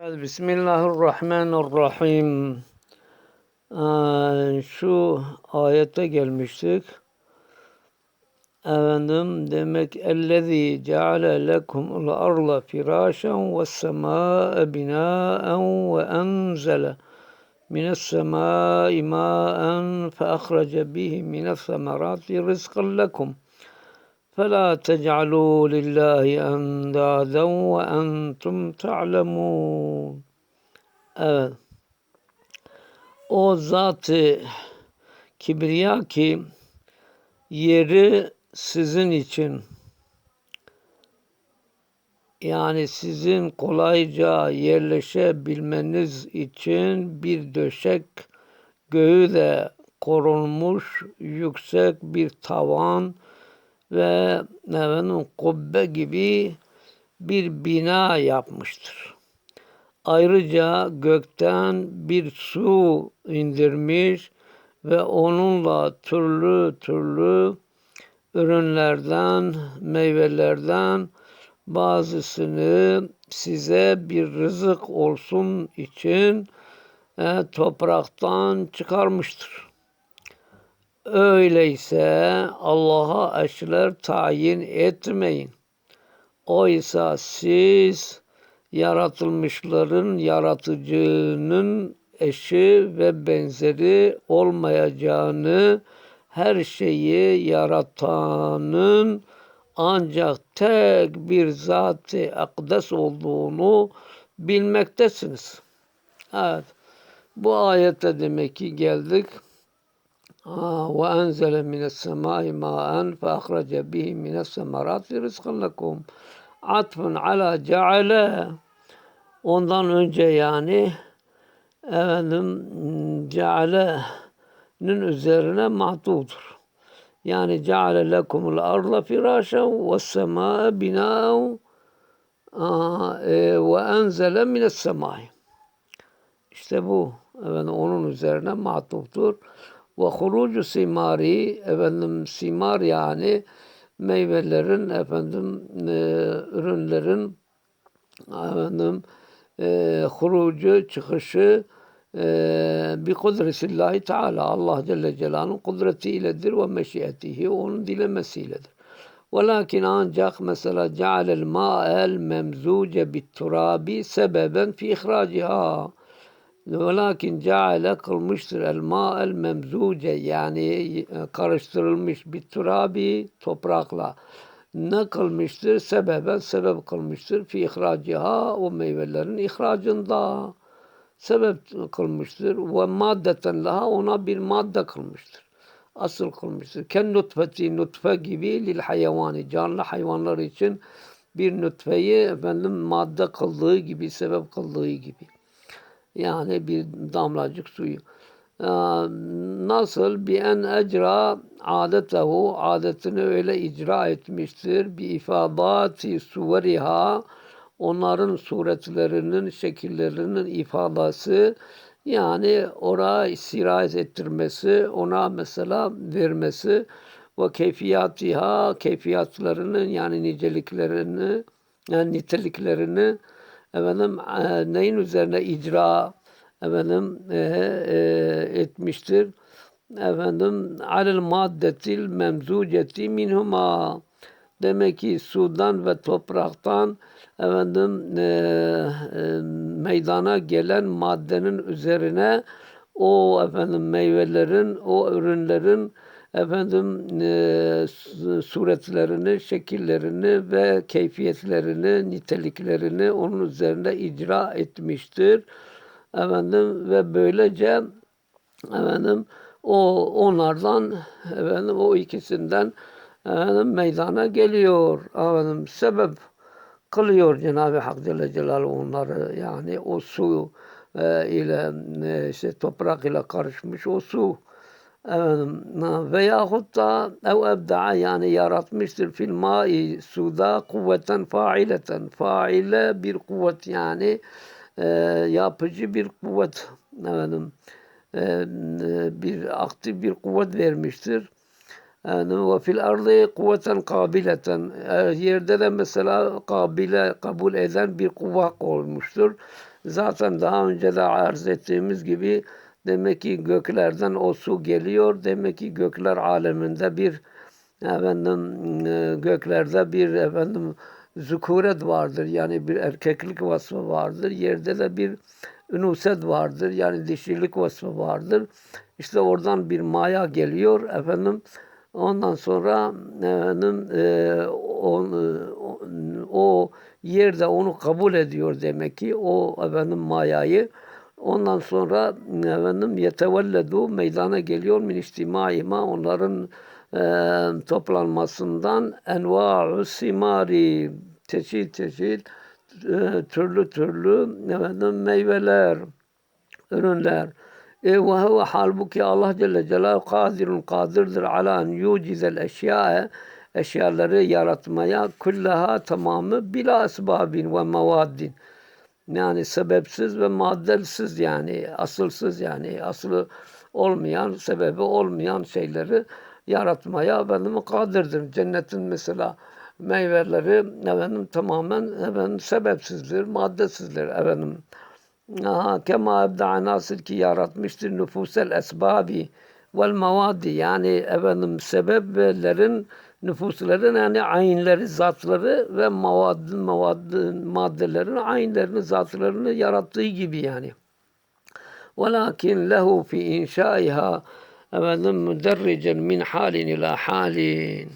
Bismillahirrahmanirrahim. Ee, Şu ayete gelmiştik. Efendim demek ellezî ceale lekumul arla firâşen ve semâe binâen ve enzele mines semâi mâen fe ahrece bihi mines semerâti rizqan lekum. فلا تجعلوا لله أندادا وأنتم تعلمون Evet. O zat-ı kibriya ki yeri sizin için yani sizin kolayca yerleşebilmeniz için bir döşek göğü de korunmuş yüksek bir tavan ve efendim, kubbe gibi bir bina yapmıştır. Ayrıca gökten bir su indirmiş ve onunla türlü türlü ürünlerden, meyvelerden bazısını size bir rızık olsun için e, topraktan çıkarmıştır. Öyleyse Allah'a eşler tayin etmeyin. Oysa siz yaratılmışların yaratıcının eşi ve benzeri olmayacağını, her şeyi yaratanın ancak tek bir zat-ı akdes olduğunu bilmektesiniz. Evet. Bu ayette demek ki geldik. وأنزل من السماء ماء فأخرج به من الثمرات رزقا لكم atfın ala ceale ondan önce yani efendim ceale'nin üzerine mahtudur. Yani ceale lekumul arla firâşen ve semâe binâen ve enzele mines semâi. İşte bu efendim, onun üzerine matuftur. Ve hurucu simari efendim simar yani meyvelerin efendim e, ürünlerin efendim e, hurucu çıkışı e, bi kudretillahi teala Allah Celle Celaluhu'nun kudretiyledir ve meşiyetihi onun dilemesiyledir. Velakin ancak mesela cealel ma'el memzuce bit turabi sebeben fi ihraciha Velakin ceale kılmıştır el el memzuce yani karıştırılmış bir turabi toprakla. Ne kılmıştır? Sebeben sebep kılmıştır. Fi ihraciha o meyvelerin ihracında sebep kılmıştır. Ve maddeten laha ona bir madde kılmıştır. Asıl kılmıştır. Ken nutfeti nutfe gibi lil hayvani canlı hayvanlar için bir nutfeyi efendim madde kıldığı gibi sebep kıldığı gibi. Yani bir damlacık suyu. Ee, nasıl bir en ecra adetehu adetini öyle icra etmiştir. Bir ifadati suveriha onların suretlerinin, şekillerinin ifadası yani oraya sirayet ettirmesi, ona mesela vermesi ve keyfiyatiha keyfiyatlarının yani niceliklerini yani niteliklerini efendim e, neyin üzerine icra efendim e, e, etmiştir. Efendim alel maddetil memzuceti minhuma demek ki sudan ve topraktan efendim e, e, meydana gelen maddenin üzerine o efendim meyvelerin, o ürünlerin efendim e, suretlerini, şekillerini ve keyfiyetlerini, niteliklerini onun üzerinde icra etmiştir. Efendim ve böylece efendim o onlardan efendim o ikisinden efendim meydana geliyor. Efendim sebep kılıyor Cenab-ı Hak Celle Celaluhu onları yani o su e, ile e, işte toprak ile karışmış o su veyahut da ev ebda'a yani yaratmıştır fil mai suda kuvveten faileten faile bir kuvvet yani e, yapıcı bir kuvvet efendim e, bir aktif bir kuvvet vermiştir. Ve fil ardı kuvveten kabileten yerde de mesela kabile kabul eden bir kuvvet olmuştur. Zaten daha önce de arz ettiğimiz gibi demek ki göklerden o su geliyor. Demek ki gökler aleminde bir efendim e, göklerde bir efendim zukuret vardır. Yani bir erkeklik vasfı vardır. Yerde de bir ünuset vardır. Yani dişilik vasfı vardır. İşte oradan bir maya geliyor efendim. Ondan sonra efendim e, on, o, o yerde onu kabul ediyor demek ki o efendim mayayı. Ondan sonra efendim yetevelledu meydana geliyor min içtimaima onların e, toplanmasından enva'u simari çeşit çeşit e, türlü türlü efendim meyveler, ürünler. E, ve huve halbuki Allah Celle Celaluhu kadirun kadirdir ala en yucizel eşya'e eşyaları yaratmaya kullaha tamamı bila esbabin ve mevaddin. Yani sebepsiz ve maddesiz yani asılsız yani aslı olmayan, sebebi olmayan şeyleri yaratmaya efendim kadirdir. Cennetin mesela meyveleri efendim tamamen efendim sebepsizdir, maddesizdir efendim. Aha, kema ebda'a nasıl ki yaratmıştır nüfusel esbabi vel mevadi yani efendim sebeplerin nüfusların yani ayinleri, zatları ve mavad, mavad, maddelerin ayinlerini, zatlarını yarattığı gibi yani. Velakin lehu fi inşaiha efendim müderricen min halin ila halin.